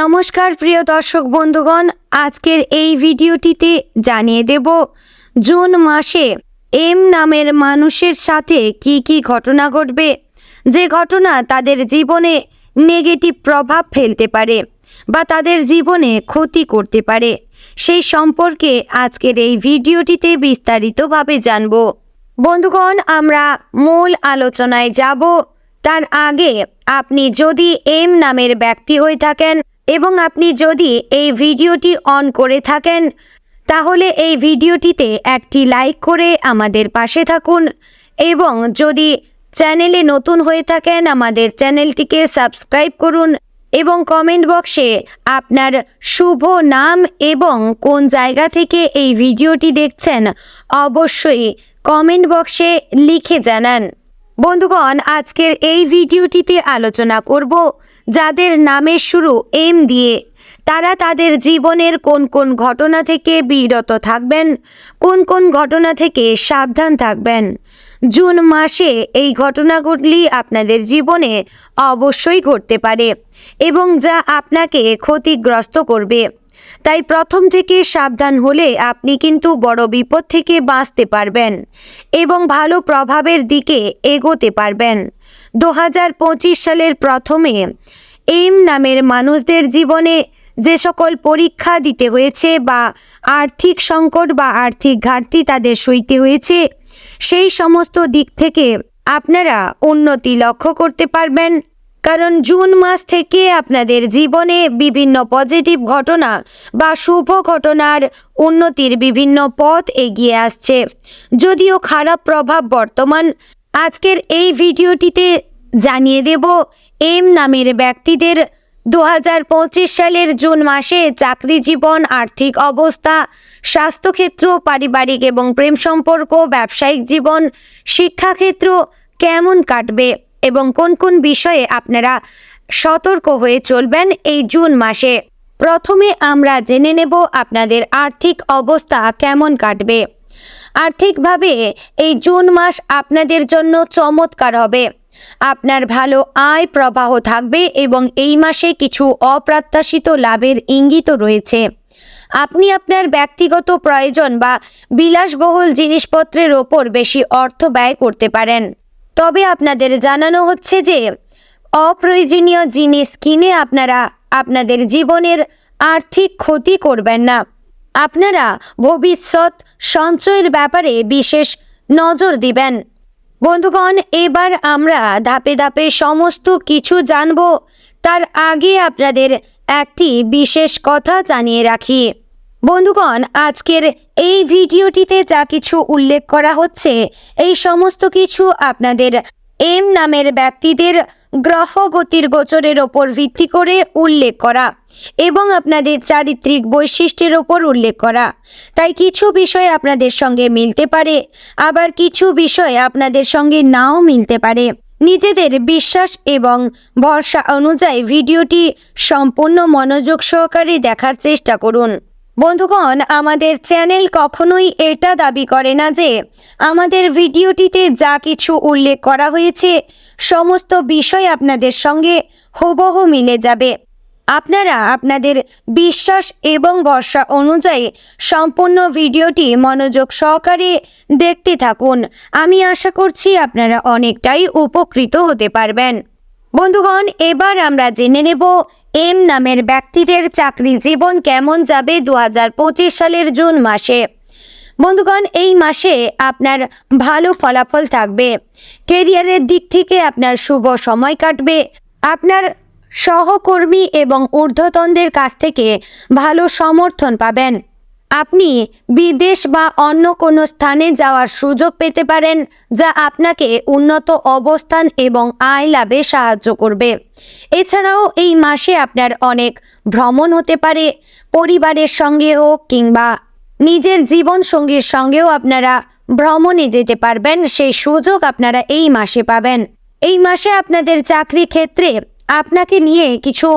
নমস্কার, প্রিয় দর্শক বন্ধুগণ। আজকের এই ভিডিওটিতে জানিয়ে দেব, জুন মাসে এম নামের মানুষের সাথে কি কি ঘটনা ঘটবে? যে ঘটনা তাদের জীবনে নেগেটিভ প্রভাব ফেলতে পারে বা তাদের জীবনে ক্ষতি করতে পারে, সেই সম্পর্কে আজকের এই ভিডিওটিতে বিস্তারিতভাবে জানব। বন্ধুগণ, আমরা মূল আলোচনায় যাব। তার আগে আপনি যদি এম নামের ব্যক্তি হয়ে থাকেন এবং আপনি যদি এই ভিডিওটি অন করে থাকেন, তাহলে এই ভিডিওটিতে একটি লাইক করে আমাদের পাশে থাকুন এবং যদি চ্যানেলে নতুন হয়ে থাকেন, আমাদের চ্যানেলটিকে সাবস্ক্রাইব করুন এবং কমেন্ট বক্সে আপনার শুভ নাম এবং কোন জায়গা থেকে এই ভিডিওটি দেখছেন, অবশ্যই কমেন্ট বক্সে লিখে জানান। বন্ধুগণ, আজকের এই ভিডিওটিতে আলোচনা করব যাদের নামের শুরু এম দিয়ে। তারা তাদের জীবনের কোন কোন ঘটনা থেকে বিরত থাকবেন, কোন কোন ঘটনা থেকে সাবধান থাকবেন? জুন মাসে এই ঘটনাগুলি আপনাদের জীবনে অবশ্যই ঘটতে পারে এবং যা আপনাকে ক্ষতিগ্রস্ত করবে। তাই প্রথম থেকে সাবধান হলে আপনি কিন্তু বড় বিপদ থেকে বাঁচতে পারবেন এবং ভালো প্রভাবের দিকে এগোতে পারবেন। দু হাজার পঁচিশ সালের প্রথমে এম নামের মানুষদের জীবনে যে সকল পরীক্ষা দিতে হয়েছে বা আর্থিক সংকট বা আর্থিক ঘাটতি তাদের সইতে হয়েছে, সেই সমস্ত দিক থেকে আপনারা উন্নতি লক্ষ্য করতে পারবেন। কারণ জুন মাস থেকে আপনাদের জীবনে বিভিন্ন পজিটিভ ঘটনা বা শুভ ঘটনার উন্নতির বিভিন্ন পথ এগিয়ে আসছে। যদিও খারাপ প্রভাব বর্তমান, আজকের এই ভিডিওটিতে জানিয়ে দেব, এম নামের ব্যক্তিদের দু হাজার পঁচিশ সালের জুন মাসে চাকরি জীবন, আর্থিক অবস্থা, স্বাস্থ্যক্ষেত্র, পারিবারিক এবং প্রেম সম্পর্ক, ব্যবসায়িক জীবন, শিক্ষাক্ষেত্র কেমন কাটবে? এবং কোন কোন বিষয়ে আপনারা সতর্ক হয়ে চলবেন এই জুন মাসে। প্রথমে আমরা জেনে নেব আপনাদের আর্থিক অবস্থা কেমন কাটবে। আর্থিকভাবে এই জুন মাস আপনাদের জন্য চমৎকার হবে। আপনার ভালো আয় প্রবাহ থাকবে এবং এই মাসে কিছু অপ্রত্যাশিত লাভের ইঙ্গিতও রয়েছে। আপনি আপনার ব্যক্তিগত প্রয়োজন বা বিলাসবহুল জিনিসপত্রের ওপর বেশি অর্থ ব্যয় করতে পারেন। তবে আপনাদের জানানো হচ্ছে যে, অপ্রয়োজনীয় জিনিস কিনে আপনারা আপনাদের জীবনের আর্থিক ক্ষতি করবেন না। আপনারা ভবিষ্যৎ সঞ্চয়ের ব্যাপারে বিশেষ নজর দিবেন। বন্ধুগণ, এবার আমরা ধাপে ধাপে সমস্ত কিছু জানব। তার আগে আপনাদের একটি বিশেষ কথা জানিয়ে রাখি। বন্ধুগণ, আজকের এই ভিডিওটিতে যা কিছু উল্লেখ করা হচ্ছে, এই সমস্ত কিছু আপনাদের এম নামের ব্যক্তিদের গ্রহ গতির গোচরের ওপর ভিত্তি করে উল্লেখ করা এবং আপনাদের চারিত্রিক বৈশিষ্ট্যের ওপর উল্লেখ করা। তাই কিছু বিষয় আপনাদের সঙ্গে মিলতে পারে, আবার কিছু বিষয় আপনাদের সঙ্গে নাও মিলতে পারে। নিজেদের বিশ্বাস এবং ভরসা অনুযায়ী ভিডিওটি সম্পূর্ণ মনোযোগ সহকারে দেখার চেষ্টা করুন। বন্ধুগণ, আমাদের চ্যানেল কখনোই এটা দাবি করে না যে আমাদের ভিডিওটিতে যা কিছু উল্লেখ করা হয়েছে, সমস্ত বিষয় আপনাদের সঙ্গে হুবহু মিলে যাবে। আপনারা আপনাদের বিশ্বাস এবং ভরসা অনুযায়ী সম্পূর্ণ ভিডিওটি মনোযোগ সহকারে দেখতে থাকুন। আমি আশা করছি আপনারা অনেকটাই উপকৃত হতে পারবেন। বন্ধুগণ, এবার আমরা জেনে নেব এম নামের ব্যক্তিদের চাকরি জীবন কেমন যাবে দু হাজার পঁচিশ সালের জুন মাসে? বন্ধুগণ, এই মাসে আপনার ভালো ফলাফল থাকবে। কেরিয়ারের দিক থেকে আপনার শুভ সময় কাটবে। আপনার সহকর্মী এবং ঊর্ধ্বতনদের কাছ থেকে ভালো সমর্থন পাবেন। আপনি বিদেশ বা অন্য কোনো স্থানে যাওয়ার সুযোগ পেতে পারেন, যা আপনাকে উন্নত অবস্থান এবং আয় লাভে সাহায্য করবে। এছাড়াও এই মাসে আপনার অনেক ভ্রমণ হতে পারে, পরিবারের সঙ্গে হোক কিংবা নিজের জীবন সঙ্গীর সঙ্গেও আপনারা ভ্রমণে যেতে পারবেন, সেই সুযোগ আপনারা এই মাসে পাবেন। এই মাসে আপনাদের চাকরি ক্ষেত্রে আপনাকে নিয়ে কিছু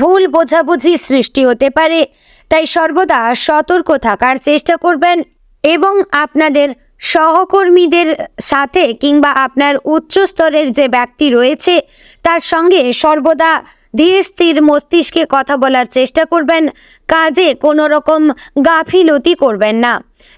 ভুল বোঝাবুঝি সৃষ্টি হতে পারে তাই সর্বদা সতর্ক থাকার চেষ্টা করবেন এবং আপনাদের সহকর্মীদের সাথে কিংবা আপনার উচ্চ স্তরের যে ব্যক্তি রয়েছে, তার সঙ্গে সর্বদা ধীর স্থির মস্তিষ্কে কথা বলার চেষ্টা করবেন, কাজে কোনো রকম গাফিলতি করবেন না।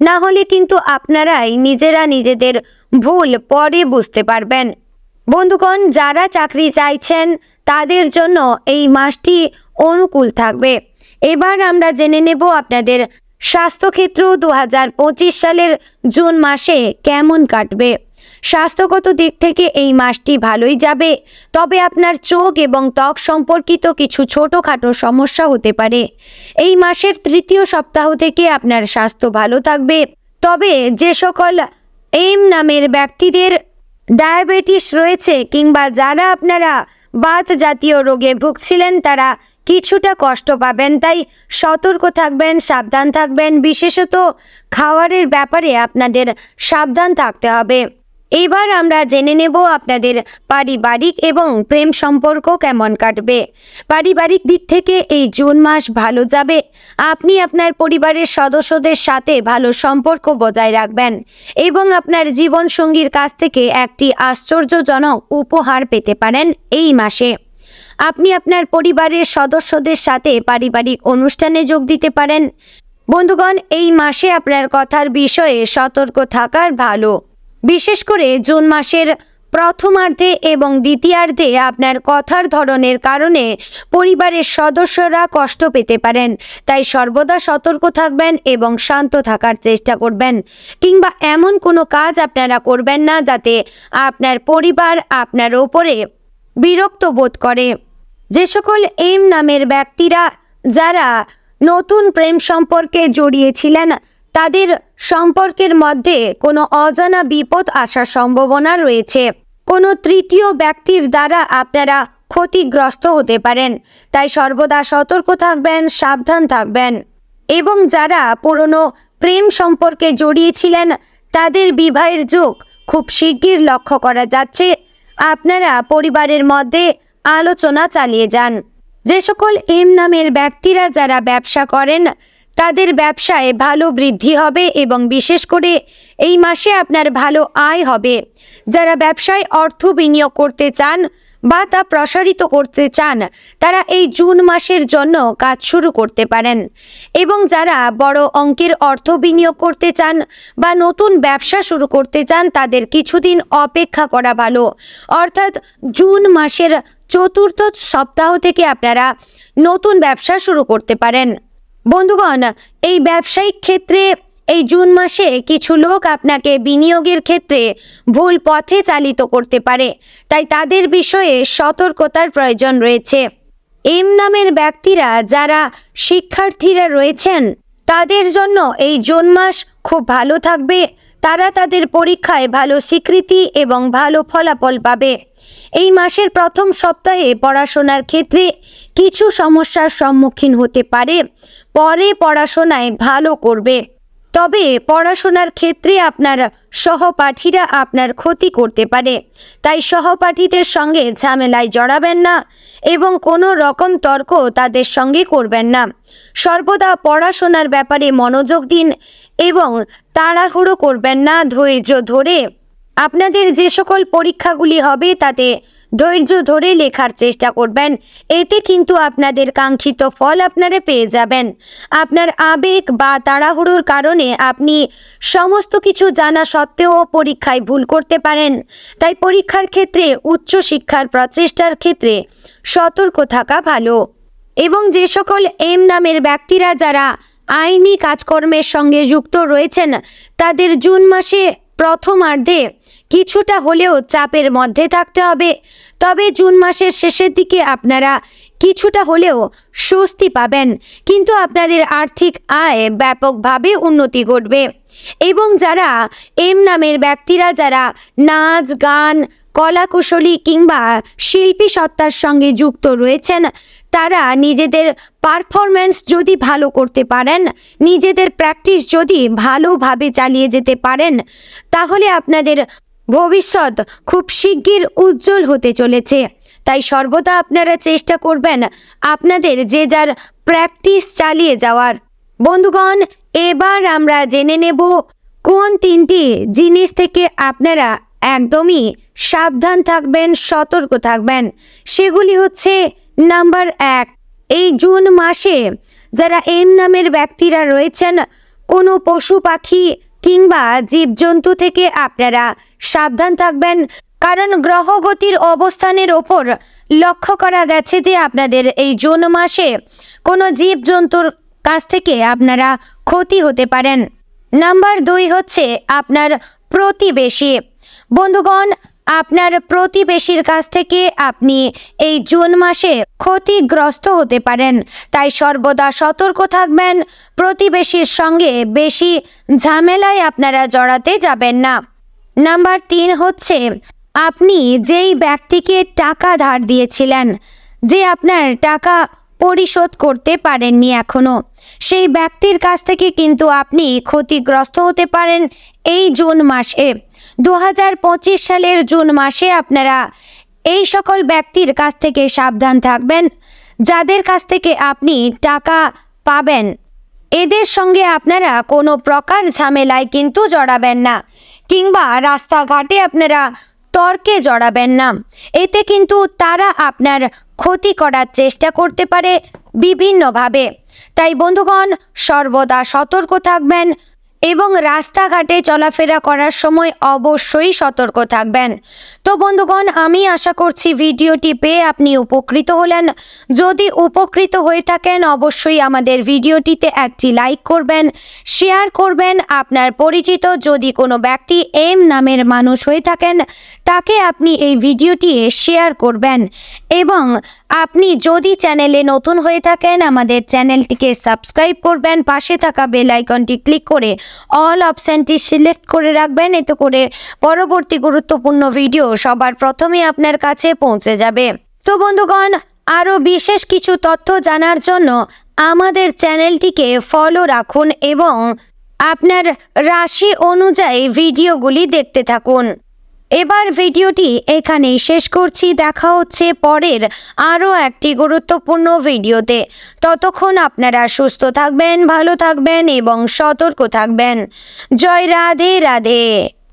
না হলে কিন্তু আপনারাই নিজেরা নিজেদের ভুল পরে বুঝতে পারবেন। বন্ধুগণ, যারা চাকরি চাইছেন, তাদের জন্য এই মাসটি অনুকূল থাকবে। এবার আমরা জেনে নেব আপনাদের স্বাস্থ্যক্ষেত্র দু হাজার পঁচিশ সালের জুন মাসে কেমন কাটবে। স্বাস্থ্যগত দিক থেকে এই মাসটি ভালোই যাবে, তবে আপনার চোখ এবং ত্বক সম্পর্কিত কিছু ছোটোখাটো সমস্যা হতে পারে। এই মাসের তৃতীয় সপ্তাহ থেকে আপনার স্বাস্থ্য ভালো থাকবে, তবে যে সকল এম নামের ব্যক্তিদের ডায়াবেটিস রয়েছে কিংবা যারা আপনারা বাত জাতীয় রোগে ভুগছিলেন তারা কিছুটা কষ্ট পাবেন, তাই সতর্ক থাকবেন, সাবধান থাকবেন। বিশেষত খাওয়ারের ব্যাপারে আপনাদের সাবধান থাকতে হবে। এবার আমরা জেনে নেব আপনাদের পারিবারিক এবং প্রেম সম্পর্ক কেমন কাটবে। পারিবারিক দিক থেকে এই জুন মাস ভালো যাবে। আপনি আপনার পরিবারের সদস্যদের সাথে ভালো সম্পর্ক বজায় রাখবেন এবং আপনার জীবনসঙ্গীর কাছ থেকে একটি আশ্চর্যজনক উপহার পেতে পারেন এই মাসে। আপনি আপনার পরিবারের সদস্যদের সাথে পারিবারিক অনুষ্ঠানে যোগ দিতে পারেন। বন্ধুগণ, এই মাসে আপনার কথার বিষয়ে সতর্ক থাকার ভালো। বিশেষ করে জুন মাসের প্রথমার্ধে এবং দ্বিতীয়ার্ধে আপনার কথার ধরনের কারণে পরিবারের সদস্যরা কষ্ট পেতে পারেন। তাই সর্বদা সতর্ক থাকবেন এবং শান্ত থাকার চেষ্টা করবেন। কিংবা এমন কোনো কাজ আপনারা করবেন না যাতে আপনার পরিবার আপনার ওপরে বিরক্ত বোধ করে। যে সকল এম নামের ব্যক্তিরা, যারা নতুন প্রেম সম্পর্কে জড়িয়েছিলেন, তাদের সম্পর্কের মধ্যে কোনো অজানা বিপদ আসার সম্ভাবনা রয়েছে। কোনো তৃতীয় ব্যক্তির দ্বারা আপনারা ক্ষতিগ্রস্ত হতে পারেন, তাই সর্বদা সতর্ক থাকবেন, সাবধান থাকবেন। এবং যারা পুরনো প্রেম সম্পর্কে জড়িয়েছিলেন, তাদের বিবাহের যোগ খুব শিগগির লক্ষ্য করা যাচ্ছে। আপনারা পরিবারের মধ্যে আলোচনা চালিয়ে যান। যে সকল এম নামের ব্যক্তিরা যারা ব্যবসা করেন, তাদের ব্যবসায় ভালো বৃদ্ধি হবে এবং বিশেষ করে এই মাসে আপনার ভালো আয় হবে। যারা ব্যবসায় অর্থ বিনিয়োগ করতে চান বা তা প্রসারিত করতে চান, তারা এই জুন মাসের জন্য কাজ শুরু করতে পারেন। এবং যারা বড় অঙ্কের অর্থ বিনিয়োগ করতে চান বা নতুন ব্যবসা শুরু করতে চান, তাদের কিছুদিন অপেক্ষা করা ভালো। অর্থাৎ জুন মাসের চতুর্থ সপ্তাহ থেকে আপনারা নতুন ব্যবসা শুরু করতে পারেন। বন্ধুগণ, এই ব্যবসায়িক ক্ষেত্রে এই জুন মাসে কিছু লোক আপনাকে বিনিয়োগের ক্ষেত্রে ভুল পথে চালিত করতে পারে, তাই তাদের বিষয়ে সতর্কতার প্রয়োজন রয়েছে। এম নামের ব্যক্তিরা যারা শিক্ষার্থীরা রয়েছেন, তাদের জন্য এই জুন মাস খুব ভালো থাকবে। তারা তাদের পরীক্ষায় ভালো স্বীকৃতি এবং ভালো ফলাফল পাবে। এই মাসের প্রথম সপ্তাহে পড়াশোনার ক্ষেত্রে কিছু সমস্যার সম্মুখীন হতে পারে। পরে পড়াশোনায় ভালো করবে। তবে পড়াশোনার ক্ষেত্রে আপনার সহপাঠীরা আপনার ক্ষতি করতে পারে। তাই সহপাঠীদের সঙ্গে ঝামেলায় জড়াবেন না এবং কোনো রকম তর্ক তাদের সঙ্গে করবেন না। সর্বদা পড়াশোনার ব্যাপারে মনোযোগ দিন এবং তাড়াহুড়ো করবেন না ধৈর্য ধরে। আপনাদের যে সকল পরীক্ষাগুলি হবে, তাতে ধৈর্য ধরে লেখার চেষ্টা করবেন। এতে কিন্তু আপনাদের কাঙ্ক্ষিত ফল আপনারা পেয়ে যাবেন। আপনার আবেগ বা তাড়াহুড়োর কারণে আপনি সমস্ত কিছু জানা সত্ত্বেও পরীক্ষায় ভুল করতে পারেন। তাই পরীক্ষার ক্ষেত্রে উচ্চশিক্ষার প্রচেষ্টার ক্ষেত্রে সতর্ক থাকা ভালো। এবং যে সকল এম নামের ব্যক্তিরা যারা আইনি কাজকর্মের সঙ্গে যুক্ত রয়েছেন, তাদের জুন মাসে প্রথমার্ধে কিছুটা হলেও চাপের মধ্যে থাকতে হবে। তবে জুন মাসের শেষের দিকে আপনারা কিছুটা হলেও স্বস্তি পাবেন। কিন্তু আপনাদের আর্থিক আয় ব্যাপকভাবে উন্নতি ঘটবে। এবং যারা এম নামের ব্যক্তিরা, যারা নাচ, গান, কলাকুশলী কিংবা শিল্পী সত্তার সঙ্গে যুক্ত রয়েছেন, তারা নিজেদের পারফরম্যান্স যদি ভালো করতে পারেন, নিজেদের প্র্যাকটিস যদি ভালোভাবে চালিয়ে যেতে পারেন, তাহলে আপনাদের ভবিষ্যৎ খুব শিগগির উজ্জ্বল হতে চলেছে। তাই সর্বদা আপনারা চেষ্টা করবেন আপনাদের যে যার প্র্যাকটিস চালিয়ে যাওয়ার। বন্ধুগণ, এবার আমরা জেনে নেব কোন তিনটি জিনিস থেকে আপনারা একদমই সাবধান থাকবেন, সতর্ক থাকবেন। সেগুলি হচ্ছে, নাম্বার এক, এই জুন মাসে যারা এম নামের ব্যক্তিরা রয়েছেন, কোনো পশু পাখি কিংবা জীবজন্তু থেকে আপনারা সাবধান থাকবেন। কারণ গ্রহগতির অবস্থানের ওপর লক্ষ্য করা গেছে যে আপনাদের এই জুন মাসে কোনো জীবজন্তুর কাছ থেকে আপনারা ক্ষতি হতে পারেন। নাম্বার দুই হচ্ছে আপনার প্রতিবেশী। বন্ধুগণ আপনার প্রতিবেশীর কাছ থেকে আপনি এই জুন মাসে ক্ষতিগ্রস্ত হতে পারেন। তাই সর্বদা সতর্ক থাকবেন। প্রতিবেশীর সঙ্গে বেশি ঝামেলায় আপনারা জড়াতে যাবেন না। নাম্বার তিন হচ্ছে, আপনি যেই ব্যক্তিকে টাকা ধার দিয়েছিলেন, যে আপনার টাকা পরিশোধ করতে পারেননি এখনও, সেই ব্যক্তির কাছ থেকে কিন্তু আপনি ক্ষতিগ্রস্ত হতে পারেন এই জুন মাসে। দু হাজার পঁচিশ সালের জুন মাসে আপনারা এই সকল ব্যক্তির কাছ থেকে সাবধান থাকবেন। যাদের কাছ থেকে আপনি টাকা পাবেন, এদের সঙ্গে আপনারা কোনো প্রকার ঝামেলায় কিন্তু জড়াবেন না, কিংবা রাস্তাঘাটে আপনারা তর্কে জড়াবেন না। এতে কিন্তু তারা আপনার ক্ষতি করার চেষ্টা করতে পারে বিভিন্নভাবে। তাই বন্ধুগণ, সর্বদা সতর্ক থাকবেন এবং রাস্তাঘাটে চলাফেরা করার সময় অবশ্যই সতর্ক থাকবেন। তো বন্ধুগণ, আমি আশা করছি ভিডিওটি পেয়ে আপনি উপকৃত হলেন। যদি উপকৃত হয়ে থাকেন, অবশ্যই আমাদের ভিডিওটিতে একটি লাইক করবেন, শেয়ার করবেন। আপনার পরিচিত যদি কোনো ব্যক্তি এম নামের মানুষ হয়ে থাকেন, তাকে আপনি এই ভিডিওটি শেয়ার করবেন। এবং আপনি যদি চ্যানেলে নতুন হয়ে থাকেন, আমাদের চ্যানেলটিকে সাবস্ক্রাইব করবেন। পাশে থাকা বেল আইকনটি ক্লিক করে অল অপশানটি সিলেক্ট করে রাখবেন, এতে করে পরবর্তী গুরুত্বপূর্ণ ভিডিও সবার প্রথমে আপনার কাছে পৌঁছে যাবে। তো বন্ধুগণ, আরও বিশেষ কিছু তথ্য জানার জন্য আমাদের চ্যানেলটিকে ফলো রাখুন এবং আপনার রাশি অনুযায়ী ভিডিওগুলি দেখতে থাকুন। এবার ভিডিওটি এখানেই শেষ করছি। দেখা হচ্ছে পরের আরও একটি গুরুত্বপূর্ণ ভিডিওতে। ততক্ষণ আপনারা সুস্থ থাকবেন, ভালো থাকবেন এবং সতর্ক থাকবেন। জয় রাধে রাধে।